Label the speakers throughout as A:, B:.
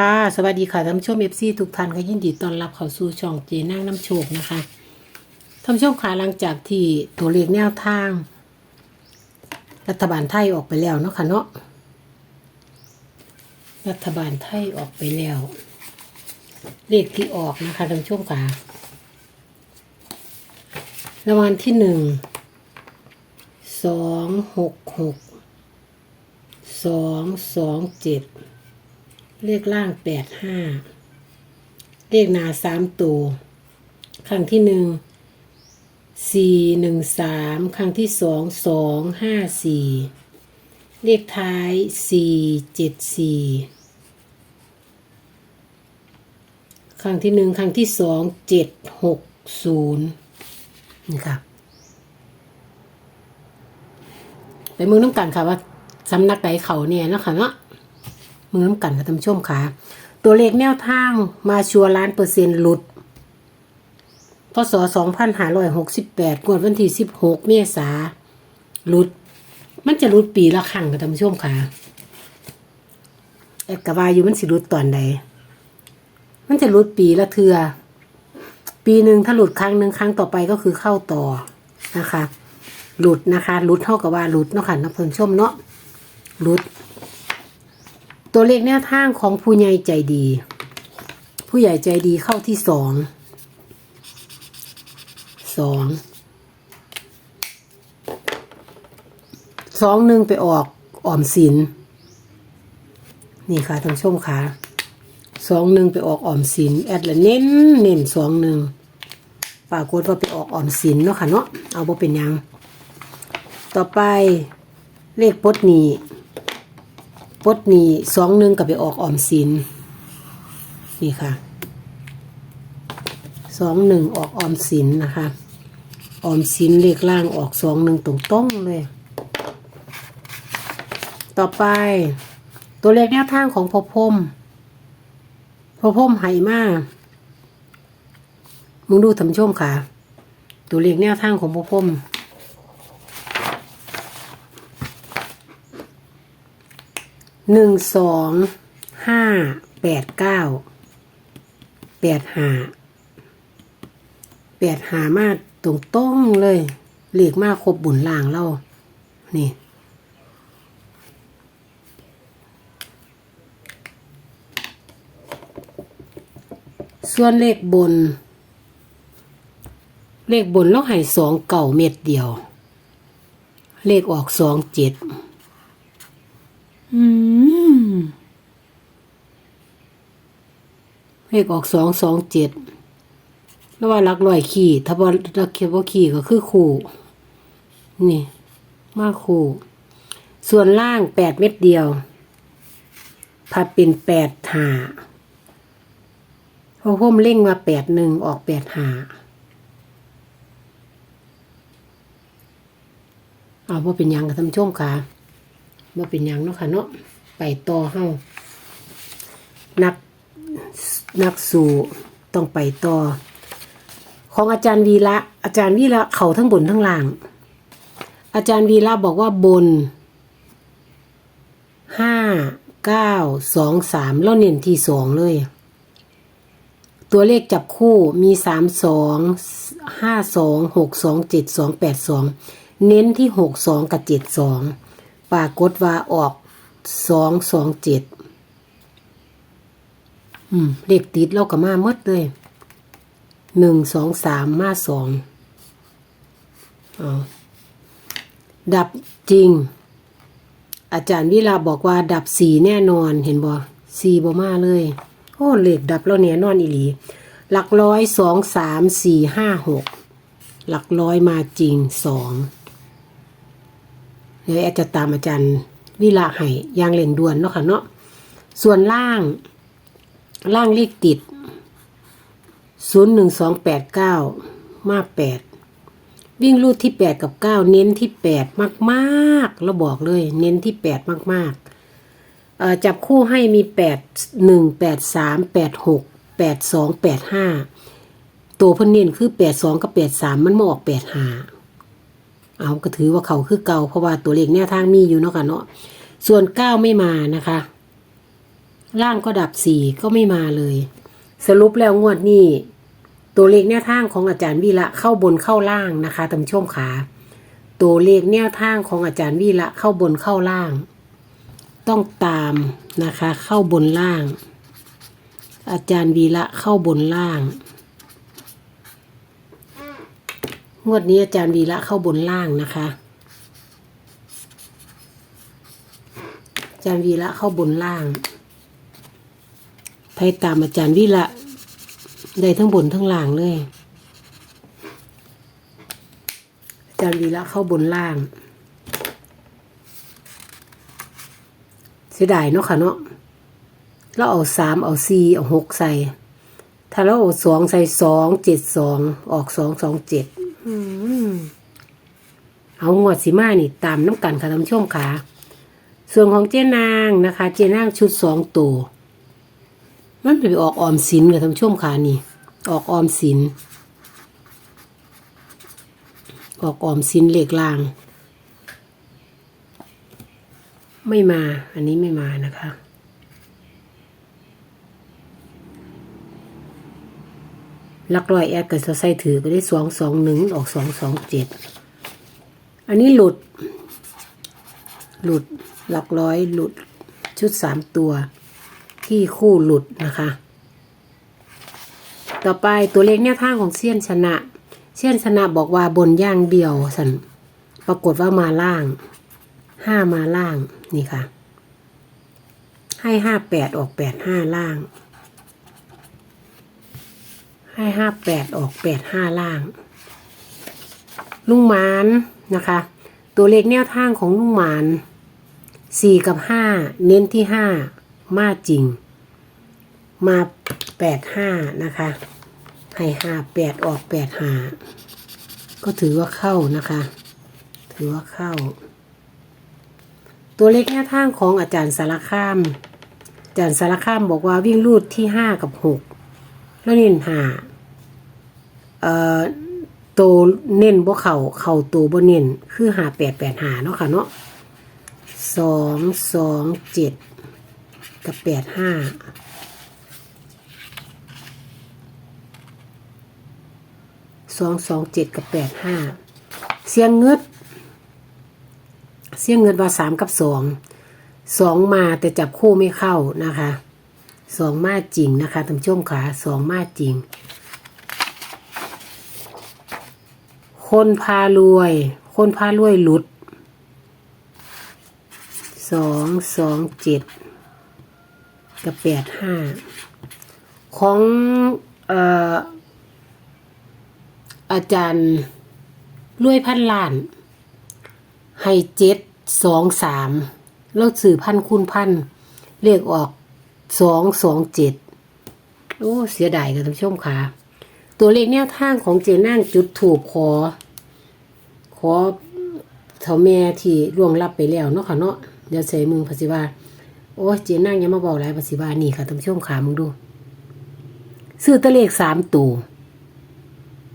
A: ค่ะ สวัสดีค่ะท่านผู้ชมเอฟซีทุกท่านก็ยินดีต้อนรับเข้าสู่ช่องเจนั่งน้ำโชคนะคะท่านผู้ชมค่ะหลังจากที่ตัวเลขแนวทาง รัฐบาลไทยออกไปแล้วเนาะค่ะเนาะรัฐบาลไทยออกไปแล้ว เลขที่ออกนะคะท่านผู้ชมค่ะรางวัลที่หนึ่งสองหกหกสองสองเจ็ด เลขล่างแปดห้าเลขหนาสามตัวครั้งที่หนึ่งสี่หนึ่งสามครั้งที่สองสองห้าสี่เลขท้ายสี่เจ็ดสี่ครั้งที่หนึ่งครั้งที่สองเจ็ดหกศูนย์นี่ครับไปเมืองน้ำกันค่ะว่าสำนักไหนเขาเนี่ยนะคะเนาะ มือน้ำกันค่ะท่านผู้ชมค่ะ ตัวเลขแนวทางมาชัวร์ล้านเปอร์เซ็นต์หลุดพศสองพันห้าร้อยหกสิบแปดงวดวันที่สิบหกเมษาหลุด มันจะหลุดปีละครั้งค่ะท่านผู้ชมค่ะแอดกะว่าอยู่มันสิหลุดตอนใด มันจะหลุดปีละเทือ ปีหนึ่งถ้าหลุดครั้งหนึ่งครั้งต่อไปก็คือเข้าต่อนะคะ หลุดนะคะ หลุดเท่ากับว่าหลุดเนาะค่ะท่านชมเนาะหลุด ตัวเลขแนวทางของผู้ใหญ่ใจดี ผู้ใหญ่ใจดีเข้าที่สองสองสองหนึ่งไปออกออมสิน นี่ค่ะท่านชมค่ะสองหนึ่งไปออกออมสิน แอดละเน้นเน้นสองหนึ่งปรากฏว่าไปออกออมสินเนาะค่ะเนาะเอาบ่เป็นยัง ต่อไปเลขปดนี้ ปดนี้สองหนึ่งกับไปออกออมสินนี่ค่ะสองหนึ่งออกออมสินนะคะออมสินเลขล่างออกสองหนึ่งตรงต้องเลย ต่อไป ตัวเลขแนวทางของพอพมพอพมไหมามึงดูทำชมค่ะ ตัวเลขแนวทางของพอพม หนึ่งสองห้าแปดเก้าแปดหาแปดหามาตรงต้งเลยเหลขมาครบบุญล่างเรา นี่ ส่วนเลขบน เลขบนเราให้สองเก่าเม็ดเดียว เลขออกสองเจ็ด อืม เลขออกสองสองเจ็ดแล้วว่ารักลอยขี่ ถ้าว่ารักเขียนว่าขี่ก็คือคู่ นี่ มาคู่ ส่วนล่างแปดเม็ดเดียวพัดเป็นแปดหาเพราะพ่มเล่งมาแปดหนึ่งออกแปดหาเอาว่าเป็นยังกับท่านผู้ชมค่ะว่าเป็นยังเนาะค่ะเนาะไปต่อเฮานัก นักสู่ต้องไปต่อ ของอาจารย์วีระอาจารย์วีระเขาทั้งบนทั้งล่าง อาจารย์วีระบอกว่าบนห้าเก้าสองสามแล้วเน้นที่สองเลย ตัวเลขจับคู่มีสามสองห้าสองหกสองเจ็ดสองแปดสองเน้นที่หกสองกับเจ็ดสองปรากฏว่าออกสองสองเจ็ด อืมเลขติดเราก็มาหมดเลยหนึ่งสองสามมาสองอดับจริง อาจารย์วิลาบอกว่า ดับสี่แน่นอนเห็นบ่สี่บ่มาเลย โอ้เลขดับแล้วแน่นอนอีหลี หลักร้อยสองสามสี่ห้าหกหลักร้อยมาจริงสองเดี๋ยวแอดจะตามอาจารย์วิลาให้ยางเล่งด่วนเนาะค่ะเนาะส่วนล่าง ล่างเลขติดศูนย์หนึ่งสองแปดเก้ามาแปดวิ่งรูดที่แปดกับเก้าเน้นที่แปดมากๆเราบอกเลย เน้นที่แปดมากๆเอ่อจับคู่ให้มีแปดหนึ่งแปดสามแปดหกแปดสองแปดห้าตัวเพิ่นเน้นคือแปดสองกับแปดสามมันมาออกแปดห้าเอาก็ถือว่าเขาคือเก่าเพราะว่าตัวเลขแนวทางมีอยู่เนาะค่ะเนาะส่วนเก้าไม่มานะคะ ล่างก็ดับสี่ก็ไม่มาเลย สรุปแล้วงวดนี้ ตัวเลขแนวทางของอาจารย์วีระเข้าบนเข้าล่างนะคะท่านผู้ชมขาตัวเลขแนวทางของอาจารย์วีระเข้าบนเข้าล่าง ต้องตามนะคะ เข้าบนล่าง อาจารย์วีระเข้าบนล่าง งวดนี้อาจารย์วีระเข้าบนล่างนะคะอาจารย์วีระเข้าบนล่าง ไปตามอาจารย์วีระได้ทั้งบนทั้งล่างเลย อาจารย์วีระเข้าบนล่าง เสียดายเนาะค่ะเนาะเราเอาสามเอาสี่เอาหกใส่ ถ้าเราเอาสองใส่สองเจ็ดสองออกสองสองเจ็ดเอางวดสีมานี่ตามน้ำกันค่ะท่านผู้ชมค่ะ ส่วนของเจ๊นางนะคะ เจ๊นางชุดสองตัว มันไปออกออมสินกับท่านผู้ชมค่ะนี่ ออกออมสิน ออกออมสินเหล็กลาง ไม่มา อันนี้ไม่มานะคะลักลอยแอดกับใส่ถือก็ได้สองสองหนึ่งออกสองสองเจ็ดอันนี้หลุด หลุดหลักร้อยหลุดชุดสามตัว ที่คู่หลุดนะคะ ต่อไปตัวเลขแนวทางของเซียนชนะ เซียนชนะบอกว่าบนย่างเดียวสันปรากฏว่ามาล่างห้ามาล่างนี่ค่ะ ให้ห้าแปดออกแปดห้าล่าง ให้ห้าแปดออกแปดห้าล่าง ลุงหมานนะคะ ตัวเลขแนวทางของลุงหมานสี่กับห้าเน้นที่ห้า มาจริง มาแปดห้านะคะ ให้ห้าแปดออกแปดห้าก็ถือว่าเข้านะคะ ถือว่าเข้า ตัวเลขแนวทางของอาจารย์สารคาม อาจารย์สารคามบอกว่าวิ่งรูดที่ห้ากับหกแล้วเน้นหาเอ่อตัวเน้นบ่เข่าเข่าตัวบ่เน้นคือหาแปดแปดหาเนาะค่ะเนาะสองสองเจ็ด กับแปดห้าสองสองเจ็ดกับแปดห้าเสียงเงืดเสียงเงินว่าสามกับสองสองมาแต่จับคู่ไม่เข้านะคะสองมาจริงนะคะท่านผู้ชมขาสองมาจริง คนพารวย คนพารวยหลุดสองสองเจ็ด กับแปดห้าของออาจารย์รวยพันล้าน ให้เจ็ดสองสามแล้วสื่อพันคูณพันเลขออกสองสองเจ็ดโอ้ เสียดายกับท่านผู้ชมค่ะ ตัวเลขแนวทางของเจนั่งจุดถูกขอ ขอเท่าแม่ที่ล่วงลับไปแล้วเนาะค่ะเนาะเดี๋ยวใส่มึงภาษีบา โอ้เจนั่งอยังมาบอกหลายภาษีบานี่ค่ะท่านผู้ชมขามึงดู ซื้อตะเลขสามตัว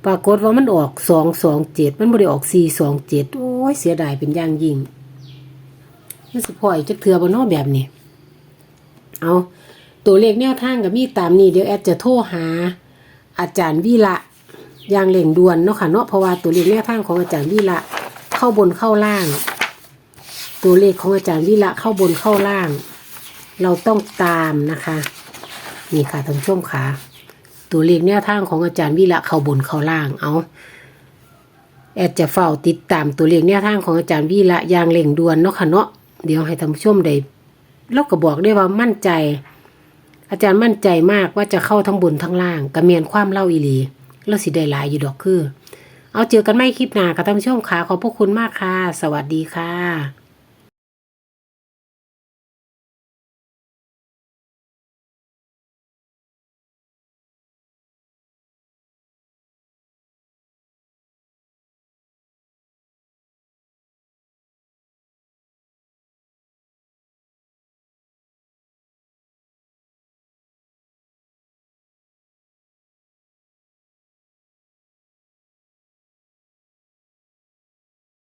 A: ปรากฏว่ามันออกสองสองเจ็ดมันไม่ได้ออกสี่สองเจ็ดโอ้ยเสียดายเป็นอย่างยิ่งมันสิพออีกจักเทือบนนอแบบนี้ เอาตัวเลขแนวทางกับมีตามนี้เดี๋ยวแอดจะโทรหา อาจารย์วิระอย่างเร่งด่วนเนาะค่ะเนาะเพราะว่าตัวเลขแนวทางของอาจารย์วิระเข้าบนเข้าล่าง ตัวเลขของอาจารย์วิระเข้าบนเข้าล่าง เราต้องตามนะคะ นี่ค่ะท่านผู้ชมค่ะ ตัวเลขแนวทางของอาจารย์วิระเข้าบนเข้าล่างเอาแอดจะเฝ้าติดตามตัวเลขแนวทางของอาจารย์วิระอย่างเร่งด่วนเนาะค่ะเนาะเดี๋ยวให้ท่านผู้ชมได้เราก็บอกได้ว่ามั่นใจ อาจารย์มั่นใจมากว่าจะเข้าทั้งบนทั้งล่างกระเมียนความเล่าอีหลีแล้วสิได้หลายอยู่ดอกคือ เอาเจอกันไม่คลิปหน้ากับท่านผู้ชมค่ะขอบพระคุณมากค่ะ สวัสดีค่ะ